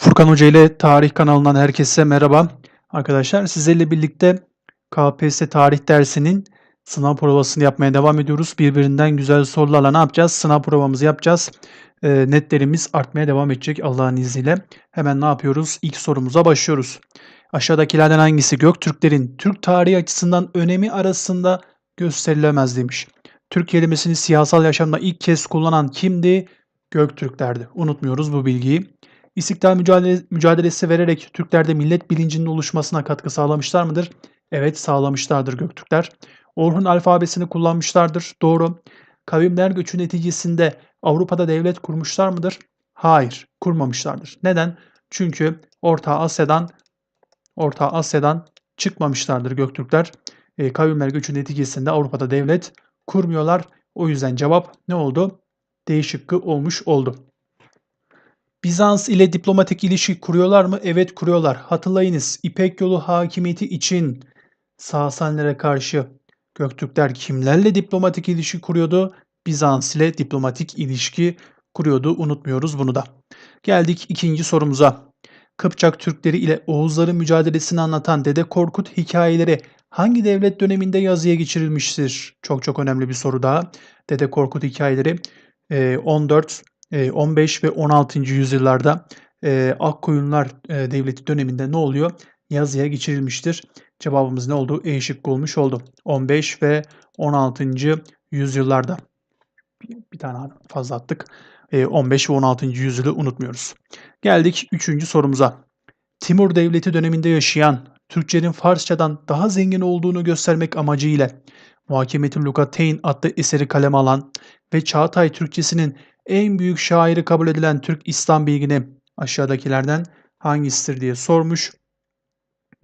Furkan Hoca ile Tarih kanalından herkese merhaba. Arkadaşlar sizlerle birlikte KPSS tarih dersinin sınav provasını yapmaya devam ediyoruz. Birbirinden güzel sorularla ne yapacağız? Sınav provamızı yapacağız. E, netlerimiz artmaya devam edecek Allah'ın izniyle. Hemen ne yapıyoruz? İlk sorumuza başlıyoruz. Aşağıdakilerden hangisi Göktürklerin Türk tarihi açısından önemi arasında gösterilemez demiş. Türk kelimesini siyasal yaşamda ilk kez kullanan kimdi? Göktürklerdi. Unutmuyoruz bu bilgiyi. İstiklal mücadele, mücadelesi vererek Türklerde millet bilincinin oluşmasına katkı sağlamışlar mıdır? Evet sağlamışlardır Göktürkler. Orhun alfabesini kullanmışlardır. Doğru. Kavimler göçü neticesinde Avrupa'da devlet kurmuşlar mıdır? Hayır, kurmamışlardır. Neden? Çünkü Orta Asya'dan Orta Asya'dan çıkmamışlardır Göktürkler. E, kavimler göçü neticesinde Avrupa'da devlet kurmuyorlar. O yüzden cevap ne oldu? D şıkkı olmuş oldu. Bizans ile diplomatik ilişki kuruyorlar mı? Evet kuruyorlar. Hatırlayınız İpek yolu hakimiyeti için Sasanilere karşı Göktürkler kimlerle diplomatik ilişki kuruyordu? Bizans ile diplomatik ilişki kuruyordu. Unutmuyoruz bunu da. Geldik ikinci sorumuza. Kıpçak Türkleri ile Oğuzların mücadelesini anlatan Dede Korkut hikayeleri hangi devlet döneminde yazıya geçirilmiştir? Çok çok önemli bir soru daha. Dede Korkut hikayeleri 14 15 ve 16. yüzyıllarda e, Akkoyunlar e, Devleti döneminde ne oluyor? Yazıya geçirilmiştir. Cevabımız ne oldu? E şıkkı olmuş oldu. 15 ve 16. yüzyıllarda. Bir, tane fazla attık. E, 15 ve 16. yüzyılı unutmuyoruz. Geldik 3. sorumuza. Timur Devleti döneminde yaşayan Türkçenin Farsçadan daha zengin olduğunu göstermek amacıyla Muhakemetül Lugateyn adlı eseri kaleme alan ve Çağatay Türkçesinin en büyük şairi kabul edilen Türk İslam bilgini aşağıdakilerden hangisidir diye sormuş.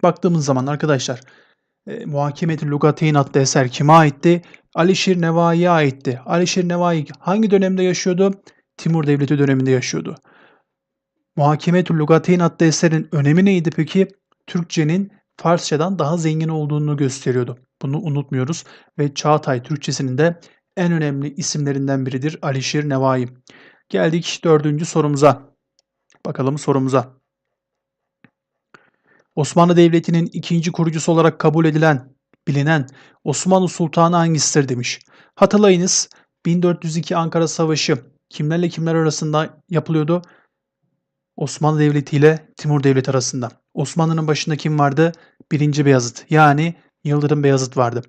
Baktığımız zaman arkadaşlar e, Muhakemeti Lugateyn adlı eser kime aitti? Alişir Nevai'ye aitti. Alişir Nevai hangi dönemde yaşıyordu? Timur Devleti döneminde yaşıyordu. Muhakemeti Lugateyn adlı eserin önemi neydi peki? Türkçenin Farsçadan daha zengin olduğunu gösteriyordu. Bunu unutmuyoruz ve Çağatay Türkçesinin de en önemli isimlerinden biridir Alişir Nevai. Geldik dördüncü sorumuza. Bakalım sorumuza. Osmanlı Devleti'nin ikinci kurucusu olarak kabul edilen, bilinen Osmanlı Sultanı hangisidir demiş. Hatırlayınız 1402 Ankara Savaşı kimlerle kimler arasında yapılıyordu? Osmanlı Devleti ile Timur Devleti arasında. Osmanlı'nın başında kim vardı? Birinci Beyazıt yani Yıldırım Beyazıt vardı.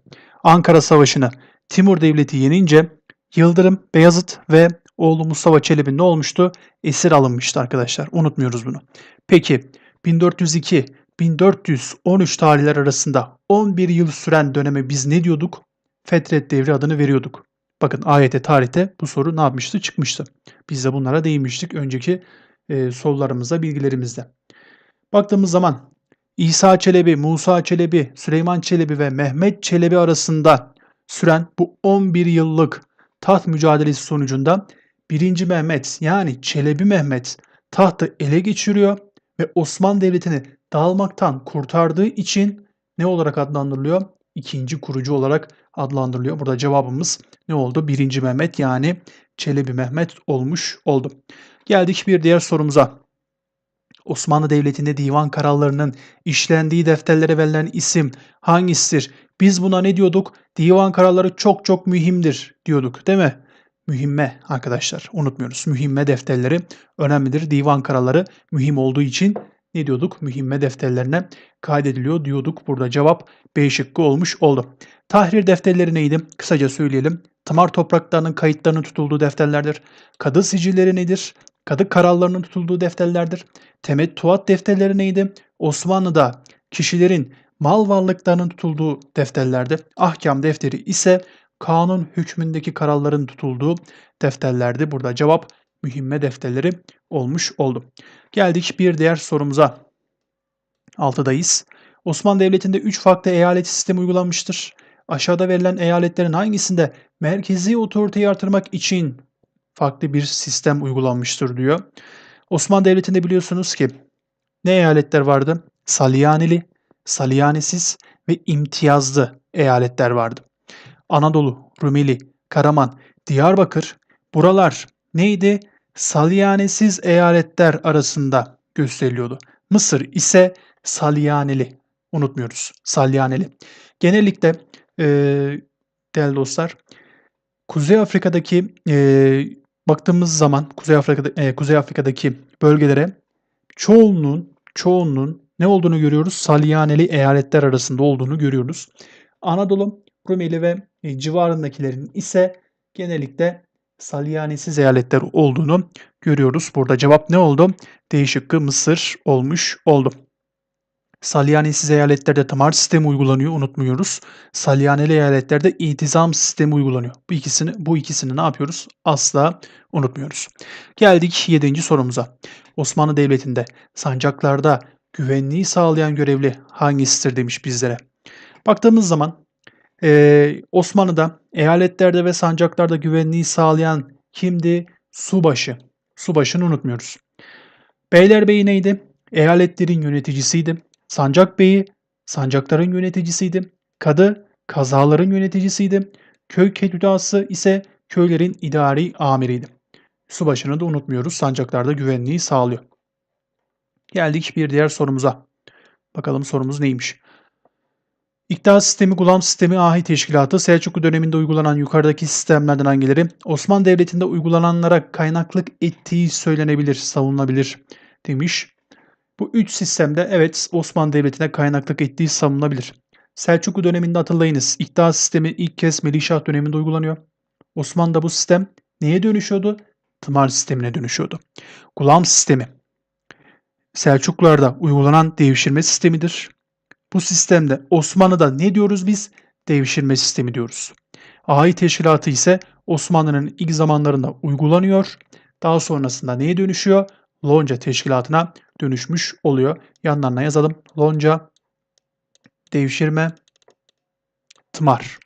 Ankara Savaşı'nı Timur Devleti yenince Yıldırım, Beyazıt ve oğlu Mustafa Çelebi ne olmuştu? Esir alınmıştı arkadaşlar. Unutmuyoruz bunu. Peki 1402-1413 tarihler arasında 11 yıl süren döneme biz ne diyorduk? Fetret Devri adını veriyorduk. Bakın ayete tarihte bu soru ne yapmıştı? Çıkmıştı. Biz de bunlara değinmiştik önceki e, sorularımızda, bilgilerimizde. Baktığımız zaman İsa Çelebi, Musa Çelebi, Süleyman Çelebi ve Mehmet Çelebi arasında süren bu 11 yıllık taht mücadelesi sonucunda 1. Mehmet yani Çelebi Mehmet tahtı ele geçiriyor ve Osmanlı Devleti'ni dağılmaktan kurtardığı için ne olarak adlandırılıyor? İkinci kurucu olarak adlandırılıyor. Burada cevabımız ne oldu? 1. Mehmet yani Çelebi Mehmet olmuş oldu. Geldik bir diğer sorumuza. Osmanlı Devleti'nde divan kararlarının işlendiği defterlere verilen isim hangisidir? Biz buna ne diyorduk? Divan kararları çok çok mühimdir diyorduk değil mi? Mühimme arkadaşlar unutmuyoruz. Mühimme defterleri önemlidir. Divan kararları mühim olduğu için ne diyorduk? Mühimme defterlerine kaydediliyor diyorduk. Burada cevap B şıkkı olmuş oldu. Tahrir defterleri neydi? Kısaca söyleyelim. Tımar topraklarının kayıtlarının tutulduğu defterlerdir. Kadı sicilleri nedir? Kadı kararlarının tutulduğu defterlerdir. Temettuat defterleri neydi? Osmanlı'da kişilerin mal varlıklarının tutulduğu defterlerde. Ahkam defteri ise kanun hükmündeki kararların tutulduğu defterlerdi. Burada cevap mühimme defterleri olmuş oldu. Geldik bir diğer sorumuza. Altıdayız. Osmanlı Devleti'nde 3 farklı eyalet sistemi uygulanmıştır. Aşağıda verilen eyaletlerin hangisinde merkezi otoriteyi artırmak için farklı bir sistem uygulanmıştır diyor. Osmanlı Devleti'nde biliyorsunuz ki ne eyaletler vardı? Salyaneli, Salyanesiz ve imtiyazlı eyaletler vardı. Anadolu, Rumeli, Karaman, Diyarbakır buralar neydi? Salyanesiz eyaletler arasında gösteriliyordu. Mısır ise Salyaneli. Unutmuyoruz. Salyaneli. Genellikle e, değerli dostlar Kuzey Afrika'daki e, baktığımız zaman Kuzey Afrika'da e, Kuzey Afrika'daki bölgelere çoğunluğun çoğunluğun ne olduğunu görüyoruz? Salyaneli eyaletler arasında olduğunu görüyoruz. Anadolu, Rumeli ve e, civarındakilerin ise genellikle Salyanesiz eyaletler olduğunu görüyoruz. Burada cevap ne oldu? D şıkkı Mısır olmuş oldu. Salyanesiz eyaletlerde tamar sistemi uygulanıyor unutmuyoruz. Salyaneli eyaletlerde itizam sistemi uygulanıyor. Bu ikisini bu ikisini ne yapıyoruz? Asla unutmuyoruz. Geldik 7. sorumuza. Osmanlı Devleti'nde sancaklarda güvenliği sağlayan görevli hangisidir demiş bizlere. Baktığımız zaman e, Osmanlı'da eyaletlerde ve sancaklarda güvenliği sağlayan kimdi? Subaşı. Subaşını unutmuyoruz. Beylerbeyi neydi? Eyaletlerin yöneticisiydi. Sancak Bey'i sancakların yöneticisiydi. Kadı kazaların yöneticisiydi. Köy kedüdası ise köylerin idari amiriydi. Subaşını da unutmuyoruz. Sancaklarda güvenliği sağlıyor. Geldik bir diğer sorumuza. Bakalım sorumuz neymiş? İktidar sistemi, gulam sistemi, ahi teşkilatı Selçuklu döneminde uygulanan yukarıdaki sistemlerden hangileri Osmanlı Devleti'nde uygulananlara kaynaklık ettiği söylenebilir, savunulabilir demiş. Bu üç sistemde evet Osmanlı Devleti'ne kaynaklık ettiği savunulabilir. Selçuklu döneminde hatırlayınız. İktidar sistemi ilk kez Melihşah döneminde uygulanıyor. Osmanlı'da bu sistem neye dönüşüyordu? Tımar sistemine dönüşüyordu. Gulam sistemi Selçuklularda uygulanan devşirme sistemidir. Bu sistemde Osmanlı'da ne diyoruz biz? Devşirme sistemi diyoruz. Ahi teşkilatı ise Osmanlı'nın ilk zamanlarında uygulanıyor. Daha sonrasında neye dönüşüyor? Lonca teşkilatına dönüşmüş oluyor. Yanlarına yazalım. Lonca, devşirme, tımar.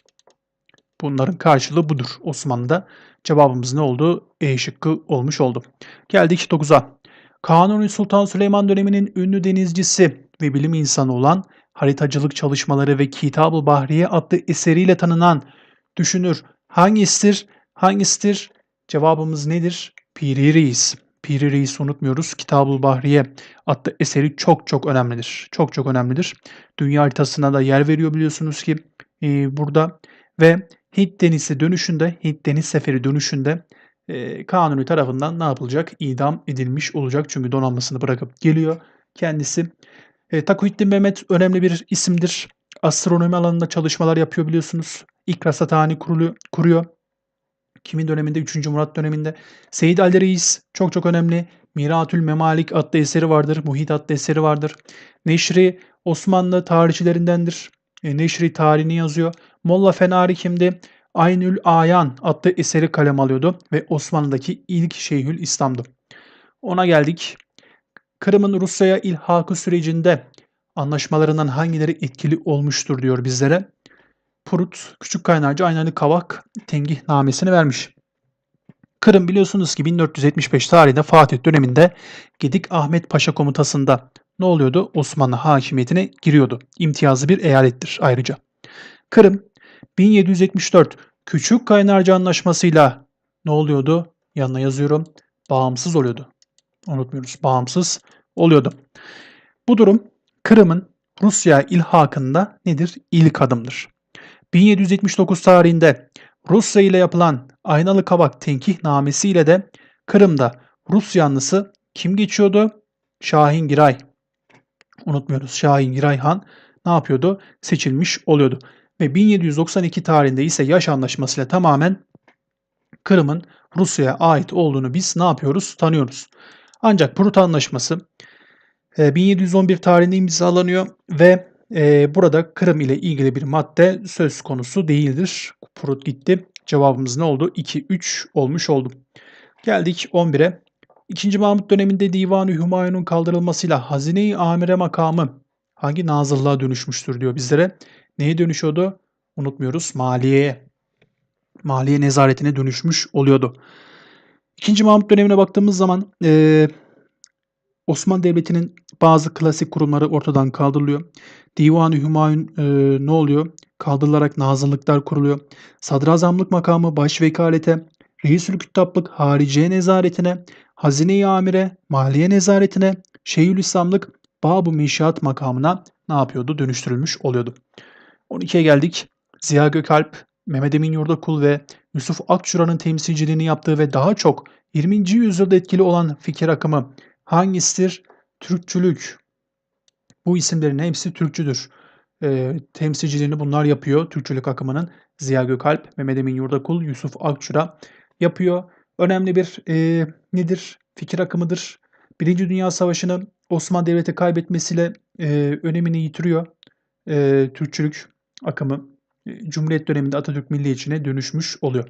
Bunların karşılığı budur Osmanlı'da. Cevabımız ne oldu? E şıkkı olmuş oldu. Geldik 9'a. Kanuni Sultan Süleyman döneminin ünlü denizcisi ve bilim insanı olan haritacılık çalışmaları ve Kitab-ı Bahriye adlı eseriyle tanınan düşünür hangisidir? Hangisidir? Cevabımız nedir? Piri Reis. Piri Reis unutmuyoruz. Kitab-ı Bahriye adlı eseri çok çok önemlidir. Çok çok önemlidir. Dünya haritasına da yer veriyor biliyorsunuz ki e, burada ve Hint denizi dönüşünde, Hint deniz seferi dönüşünde e, Kanuni tarafından ne yapılacak? İdam edilmiş olacak. Çünkü donanmasını bırakıp geliyor. Kendisi e, Takuyuddin Mehmet önemli bir isimdir. Astronomi alanında çalışmalar yapıyor biliyorsunuz. İlk rasathane kuruluyor, kuruyor. Kimin döneminde? 3. Murat döneminde. Seyyid Ali Reis çok çok önemli. Miratül Memalik adlı eseri vardır. Muhit adlı eseri vardır. Neşri Osmanlı tarihçilerindendir. E, Neşri tarihini yazıyor. Molla Fenari kimdi? Aynül Ayan adlı eseri kalem alıyordu ve Osmanlı'daki ilk Şeyhül İslam'dı. Ona geldik. Kırım'ın Rusya'ya ilhakı sürecinde anlaşmalarından hangileri etkili olmuştur diyor bizlere. Prut, Küçük Kaynarca, Aynalı Kavak tengih namesini vermiş. Kırım biliyorsunuz ki 1475 tarihinde Fatih döneminde Gedik Ahmet Paşa komutasında ne oluyordu? Osmanlı hakimiyetine giriyordu. İmtiyazlı bir eyalettir ayrıca. Kırım 1774 Küçük Kaynarca Anlaşması'yla ne oluyordu? Yanına yazıyorum. Bağımsız oluyordu. Unutmuyoruz. Bağımsız oluyordu. Bu durum Kırım'ın Rusya ilhakında nedir? İlk adımdır. 1779 tarihinde Rusya ile yapılan Aynalı Kabak Tenkih Namesi ile de Kırım'da Rus yanlısı kim geçiyordu? Şahin Giray. Unutmuyoruz. Şahin Giray Han ne yapıyordu? Seçilmiş oluyordu ve 1792 tarihinde ise yaş anlaşmasıyla tamamen Kırım'ın Rusya'ya ait olduğunu biz ne yapıyoruz? Tanıyoruz. Ancak Prut Anlaşması 1711 e, tarihinde imzalanıyor ve e, burada Kırım ile ilgili bir madde söz konusu değildir. Prut gitti. Cevabımız ne oldu? 2-3 olmuş oldu. Geldik 11'e. İkinci Mahmut döneminde Divan-ı Hümayun'un kaldırılmasıyla Hazine-i Amire makamı hangi nazırlığa dönüşmüştür diyor bizlere neye dönüşüyordu? Unutmuyoruz maliyeye. Maliye nezaretine dönüşmüş oluyordu. İkinci Mahmut dönemine baktığımız zaman e, Osmanlı Devleti'nin bazı klasik kurumları ortadan kaldırılıyor. Divan-ı Hümayun e, ne oluyor? Kaldırılarak nazırlıklar kuruluyor. Sadrazamlık makamı baş vekalete, Reisül Küttaplık hariciye nezaretine, hazine-i amire, maliye nezaretine, Şeyhülislamlık Bab-ı Meşiat makamına ne yapıyordu? Dönüştürülmüş oluyordu. 12'ye geldik. Ziya Gökalp, Mehmet Emin Yurdakul ve Yusuf Akçura'nın temsilciliğini yaptığı ve daha çok 20. yüzyılda etkili olan fikir akımı hangisidir? Türkçülük. Bu isimlerin hepsi Türkçüdür. E, temsilciliğini bunlar yapıyor. Türkçülük akımının Ziya Gökalp, Mehmet Emin Yurdakul, Yusuf Akçura yapıyor. Önemli bir e, nedir? Fikir akımıdır. Birinci Dünya Savaşı'nı Osmanlı Devleti kaybetmesiyle e, önemini yitiriyor. E, Türkçülük akımı e, Cumhuriyet döneminde Atatürk milliyetçiliğine dönüşmüş oluyor.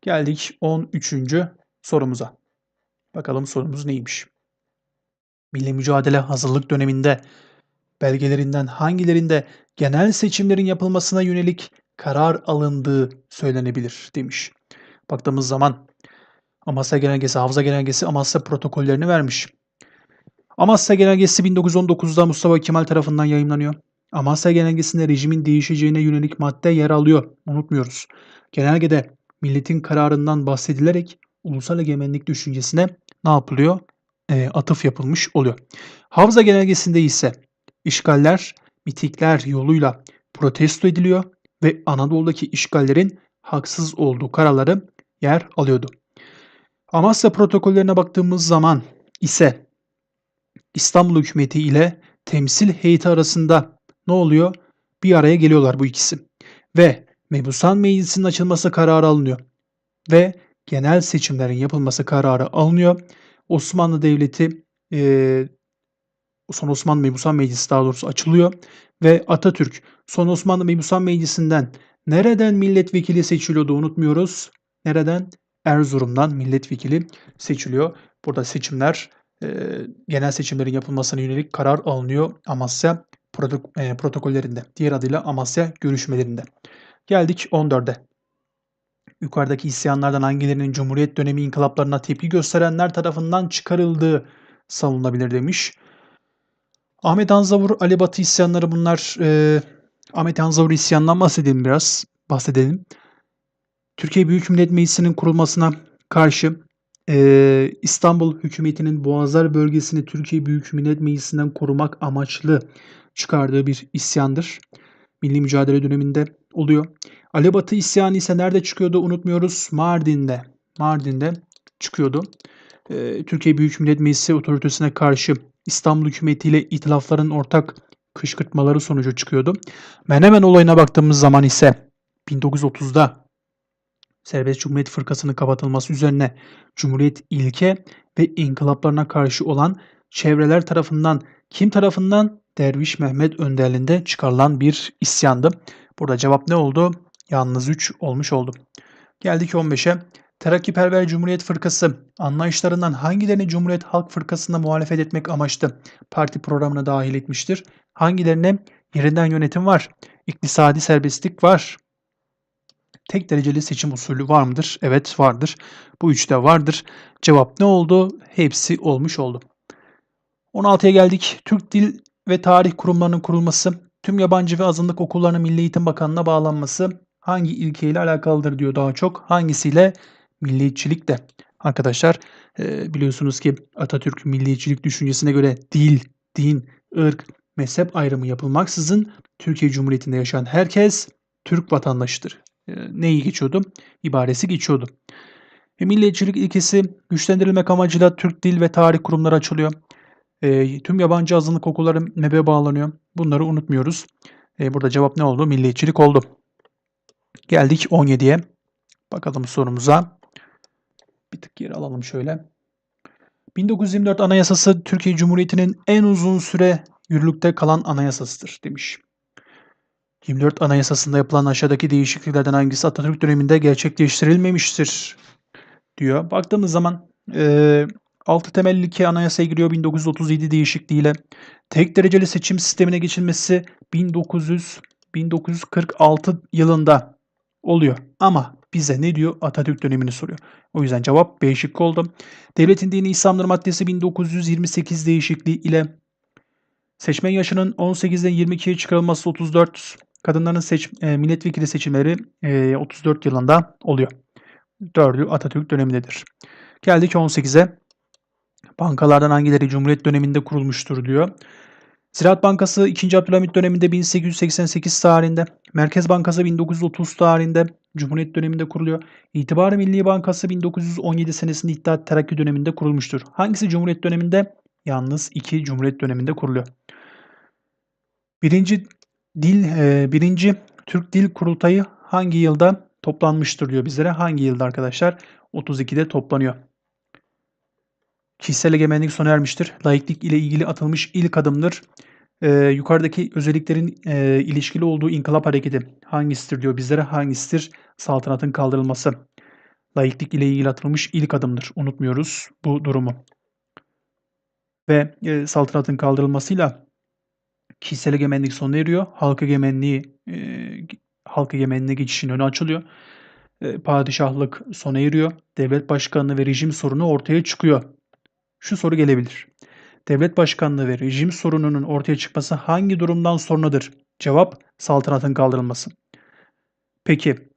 Geldik 13. sorumuza. Bakalım sorumuz neymiş? Milli mücadele hazırlık döneminde belgelerinden hangilerinde genel seçimlerin yapılmasına yönelik karar alındığı söylenebilir demiş. Baktığımız zaman Amasya Genelgesi, Hafıza Genelgesi Amasya protokollerini vermiş. Amasya Genelgesi 1919'da Mustafa Kemal tarafından yayımlanıyor. Amasya Genelgesi'nde rejimin değişeceğine yönelik madde yer alıyor. Unutmuyoruz. Genelgede milletin kararından bahsedilerek ulusal egemenlik düşüncesine ne yapılıyor? E, atıf yapılmış oluyor. Hafıza Genelgesi'nde ise işgaller, mitikler yoluyla protesto ediliyor ve Anadolu'daki işgallerin haksız olduğu kararları yer alıyordu. Amasya protokollerine baktığımız zaman ise İstanbul hükümeti ile temsil heyeti arasında ne oluyor? Bir araya geliyorlar bu ikisi. Ve Mebusan Meclisi'nin açılması kararı alınıyor. Ve genel seçimlerin yapılması kararı alınıyor. Osmanlı Devleti e, Son Osmanlı Mebusan Meclisi daha doğrusu açılıyor. Ve Atatürk Son Osmanlı Mebusan Meclisi'nden nereden milletvekili seçiliyordu unutmuyoruz. Nereden? Erzurum'dan milletvekili seçiliyor. Burada seçimler genel seçimlerin yapılmasına yönelik karar alınıyor Amasya protok protokollerinde. Diğer adıyla Amasya görüşmelerinde. Geldik 14'e. Yukarıdaki isyanlardan hangilerinin Cumhuriyet dönemi inkılaplarına tepki gösterenler tarafından çıkarıldığı savunulabilir demiş. Ahmet Anzavur, Ali Batı isyanları bunlar. E, Ahmet Anzavur isyanından bahsedelim biraz. Bahsedelim. Türkiye Büyük Millet Meclisi'nin kurulmasına karşı e, İstanbul hükümetinin Boğazlar bölgesini Türkiye Büyük Millet Meclisi'nden korumak amaçlı çıkardığı bir isyandır. Milli mücadele döneminde oluyor. Alebatı isyanı ise nerede çıkıyordu unutmuyoruz. Mardin'de. Mardin'de çıkıyordu. Ee, Türkiye Büyük Millet Meclisi otoritesine karşı İstanbul hükümetiyle itilafların ortak kışkırtmaları sonucu çıkıyordu. Menemen olayına baktığımız zaman ise 1930'da Serbest Cumhuriyet Fırkası'nın kapatılması üzerine Cumhuriyet ilke ve inkılaplarına karşı olan çevreler tarafından kim tarafından? Derviş Mehmet önderliğinde çıkarılan bir isyandı. Burada cevap ne oldu? Yalnız 3 olmuş oldu. Geldik 15'e. Terakkiperver Cumhuriyet Fırkası anlayışlarından hangilerini Cumhuriyet Halk Fırkası'na muhalefet etmek amaçlı parti programına dahil etmiştir? Hangilerine yerinden yönetim var? İktisadi serbestlik var. Tek dereceli seçim usulü var mıdır? Evet vardır. Bu üçte vardır. Cevap ne oldu? Hepsi olmuş oldu. 16'ya geldik. Türk Dil ve Tarih Kurumlarının kurulması, tüm yabancı ve azınlık okullarının Milli Eğitim Bakanlığı'na bağlanması hangi ilkeyle alakalıdır diyor daha çok. Hangisiyle? Milliyetçilikle. Arkadaşlar e, biliyorsunuz ki Atatürk milliyetçilik düşüncesine göre dil, din, ırk, mezhep ayrımı yapılmaksızın Türkiye Cumhuriyeti'nde yaşayan herkes Türk vatandaşıdır. E, neyi geçiyordu? İbaresi geçiyordu. E, milliyetçilik ilkesi güçlendirilmek amacıyla Türk Dil ve Tarih Kurumları açılıyor. E, tüm yabancı azınlık okulları MEB'e bağlanıyor. Bunları unutmuyoruz. E, burada cevap ne oldu? Milliyetçilik oldu. Geldik 17'ye. Bakalım sorumuza. Bir tık geri alalım şöyle. 1924 Anayasası Türkiye Cumhuriyeti'nin en uzun süre yürürlükte kalan anayasasıdır demiş. 24 Anayasası'nda yapılan aşağıdaki değişikliklerden hangisi Atatürk döneminde gerçekleştirilmemiştir diyor. Baktığımız zaman 6 temelli iki anayasaya giriyor 1937 değişikliğiyle. Tek dereceli seçim sistemine geçilmesi 1900 1946 yılında oluyor. Ama bize ne diyor? Atatürk dönemini soruyor. O yüzden cevap B şıkkı oldu. Devletin dini İslamdır maddesi 1928 değişikliği ile seçmen yaşının 18'den 22'ye çıkarılması 34, kadınların seç, e, milletvekili seçimleri e, 34 yılında oluyor. Dördü Atatürk dönemindedir. Geldik 18'e. Bankalardan hangileri Cumhuriyet döneminde kurulmuştur diyor. Ziraat Bankası 2. Abdülhamit döneminde 1888 tarihinde, Merkez Bankası 1930 tarihinde, Cumhuriyet döneminde kuruluyor. İtibar Milli Bankası 1917 senesinde İttihat Terakki döneminde kurulmuştur. Hangisi Cumhuriyet döneminde? Yalnız iki Cumhuriyet döneminde kuruluyor. Birinci dil, e, birinci Türk Dil Kurultayı hangi yılda toplanmıştır diyor bizlere. Hangi yılda arkadaşlar? 32'de toplanıyor. Kişisel egemenlik sona ermiştir. Laiklik ile ilgili atılmış ilk adımdır. Ee, yukarıdaki özelliklerin e, ilişkili olduğu inkılap hareketi hangisidir diyor bizlere. Hangisidir? Saltanatın kaldırılması. Laiklik ile ilgili atılmış ilk adımdır. Unutmuyoruz bu durumu. Ve e, saltanatın kaldırılmasıyla kişisel egemenlik sona eriyor. Halk egemenliği e, halk egemenliğine geçişin önü açılıyor. E, padişahlık sona eriyor. Devlet başkanlığı ve rejim sorunu ortaya çıkıyor. Şu soru gelebilir. Devlet başkanlığı ve rejim sorununun ortaya çıkması hangi durumdan sonradır? Cevap saltanatın kaldırılması. Peki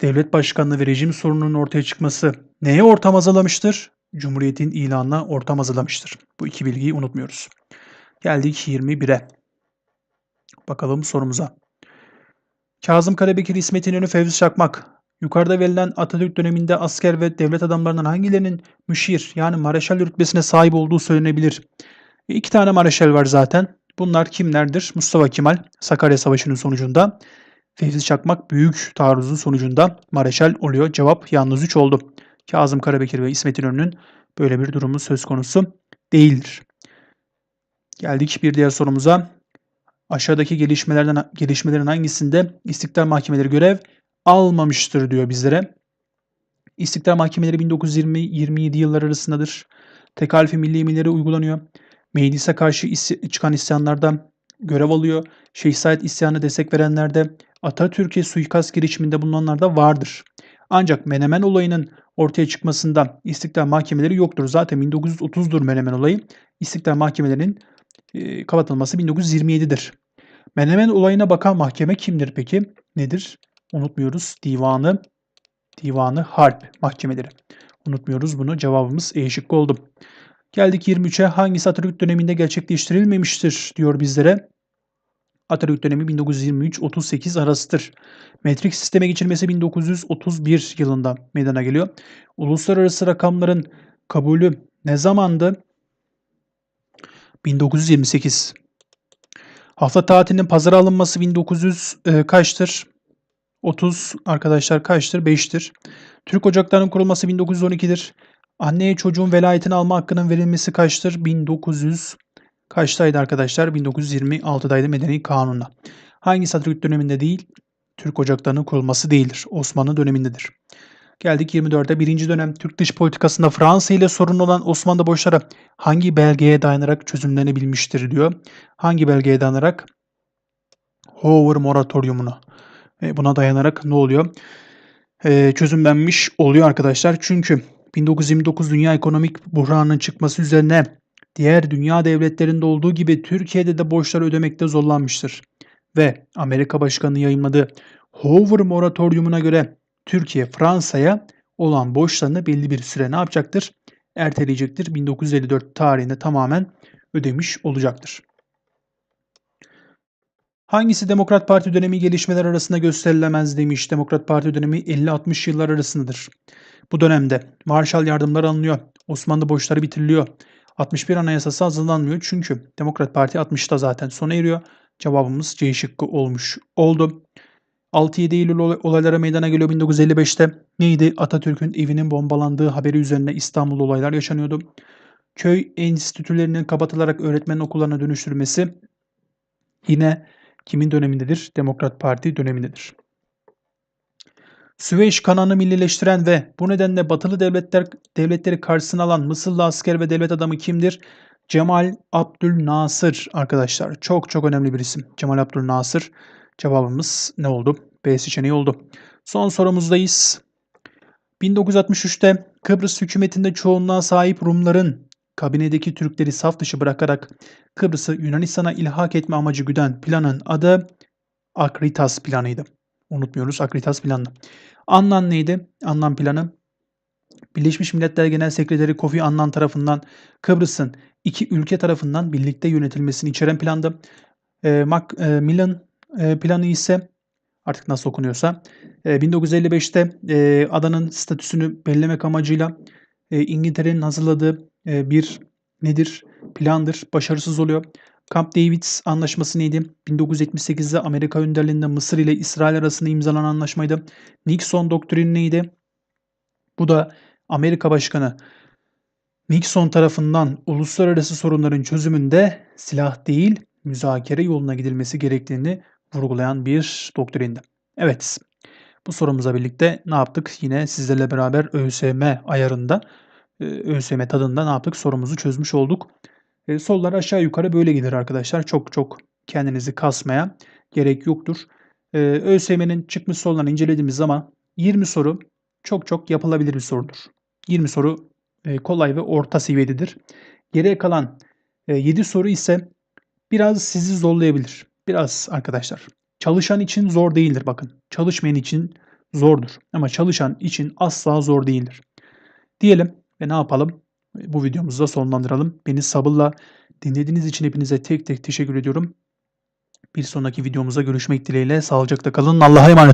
devlet başkanlığı ve rejim sorununun ortaya çıkması neye ortam hazırlamıştır? Cumhuriyetin ilanına ortam hazırlamıştır. Bu iki bilgiyi unutmuyoruz. Geldik 21'e. Bakalım sorumuza. Kazım Karabekir, İsmet İnönü, Fevzi Çakmak. Yukarıda verilen Atatürk döneminde asker ve devlet adamlarından hangilerinin müşir yani mareşal rütbesine sahip olduğu söylenebilir? E, iki tane mareşal var zaten. Bunlar kimlerdir? Mustafa Kemal Sakarya Savaşı'nın sonucunda. Fevzi Çakmak büyük taarruzun sonucunda mareşal oluyor. Cevap yalnız 3 oldu. Kazım Karabekir ve İsmet İnönü'nün böyle bir durumu söz konusu değildir. Geldik bir diğer sorumuza. Aşağıdaki gelişmelerden gelişmelerin hangisinde İstiklal Mahkemeleri görev almamıştır diyor bizlere. İstiklal Mahkemeleri 1920-27 yıllar arasındadır. Tekalifi milli emirleri uygulanıyor. Meclise karşı isy- çıkan isyanlarda görev alıyor. Şeyh Said isyanı destek verenlerde Atatürk'e suikast girişiminde bulunanlar da vardır. Ancak Menemen olayının ortaya çıkmasında İstiklal Mahkemeleri yoktur. Zaten 1930'dur Menemen olayı. İstiklal Mahkemelerinin e, kapatılması 1927'dir. Menemen olayına bakan mahkeme kimdir peki? Nedir? Unutmuyoruz. Divanı Divanı Harp mahkemeleri. Unutmuyoruz bunu. Cevabımız E şıkkı oldu. Geldik 23'e. Hangisi Atatürk döneminde gerçekleştirilmemiştir diyor bizlere. Atatürk dönemi 1923-38 arasıdır. Metrik sisteme geçilmesi 1931 yılında meydana geliyor. Uluslararası rakamların kabulü ne zamandı? 1928. Hafta tatilinin pazara alınması 1900 e, kaçtır? 30 arkadaşlar kaçtır? 5'tir. Türk ocaklarının kurulması 1912'dir. Anneye çocuğun velayetini alma hakkının verilmesi kaçtır? 1900 kaçtaydı arkadaşlar? 1926'daydı Medeni Kanun'la. Hangisi Atatürk döneminde değil? Türk ocaklarının kurulması değildir. Osmanlı dönemindedir. Geldik 24'e. Birinci dönem Türk dış politikasında Fransa ile sorun olan Osmanlı borçları hangi belgeye dayanarak çözümlenebilmiştir diyor. Hangi belgeye dayanarak? Hoover moratoriumuna. Buna dayanarak ne oluyor? E, çözümlenmiş oluyor arkadaşlar. Çünkü 1929 dünya ekonomik buhranının çıkması üzerine diğer dünya devletlerinde olduğu gibi Türkiye'de de borçları ödemekte zorlanmıştır. Ve Amerika Başkanı yayınladığı Hoover moratoriumuna göre Türkiye Fransa'ya olan borçlarını belli bir süre ne yapacaktır? Erteleyecektir. 1954 tarihinde tamamen ödemiş olacaktır. Hangisi Demokrat Parti dönemi gelişmeler arasında gösterilemez demiş. Demokrat Parti dönemi 50-60 yıllar arasındadır. Bu dönemde Marshall yardımlar alınıyor. Osmanlı borçları bitiriliyor. 61 Anayasası hazırlanmıyor çünkü Demokrat Parti 60'ta zaten sona eriyor. Cevabımız C şıkkı olmuş oldu. 6-7 Eylül olaylara meydana geliyor 1955'te. Neydi? Atatürk'ün evinin bombalandığı haberi üzerine İstanbul olaylar yaşanıyordu. Köy enstitülerinin kapatılarak öğretmen okullarına dönüştürülmesi yine kimin dönemindedir? Demokrat Parti dönemindedir. Süveyş kanalını millileştiren ve bu nedenle batılı devletler devletleri karşısına alan Mısırlı asker ve devlet adamı kimdir? Cemal Abdülnasır arkadaşlar. Çok çok önemli bir isim. Cemal Abdülnasır. Cevabımız ne oldu? B seçeneği oldu. Son sorumuzdayız. 1963'te Kıbrıs hükümetinde çoğunluğa sahip Rumların kabinedeki Türkleri saf dışı bırakarak Kıbrıs'ı Yunanistan'a ilhak etme amacı güden planın adı Akritas planıydı. Unutmuyoruz Akritas planı. Anlam neydi? Anlam planı Birleşmiş Milletler Genel Sekreteri Kofi Annan tarafından Kıbrıs'ın iki ülke tarafından birlikte yönetilmesini içeren plandı. E, Macmillan e, planı ise artık nasıl okunuyorsa e, 1955'te e, adanın statüsünü belirlemek amacıyla e, İngiltere'nin hazırladığı e, bir nedir plandır. Başarısız oluyor. Camp David anlaşması neydi? 1978'de Amerika önderliğinde Mısır ile İsrail arasında imzalanan anlaşmaydı. Nixon doktrini neydi? Bu da Amerika Başkanı Nixon tarafından uluslararası sorunların çözümünde silah değil müzakere yoluna gidilmesi gerektiğini vurgulayan bir doktrindi. Evet, bu sorumuza birlikte ne yaptık? Yine sizlerle beraber ÖSYM ayarında, e, ÖSYM tadında ne yaptık? Sorumuzu çözmüş olduk. E, sorular aşağı yukarı böyle gelir arkadaşlar. Çok çok kendinizi kasmaya gerek yoktur. E, ÖSYM'nin çıkmış sorularını incelediğimiz zaman 20 soru çok çok yapılabilir bir sorudur. 20 soru kolay ve orta seviyededir. Geriye kalan e, 7 soru ise biraz sizi zorlayabilir. Biraz arkadaşlar. Çalışan için zor değildir bakın. Çalışmayan için zordur. Ama çalışan için asla zor değildir. Diyelim ve ne yapalım? Bu videomuzu da sonlandıralım. Beni sabırla dinlediğiniz için hepinize tek tek teşekkür ediyorum. Bir sonraki videomuzda görüşmek dileğiyle. Sağlıcakla kalın. Allah'a emanet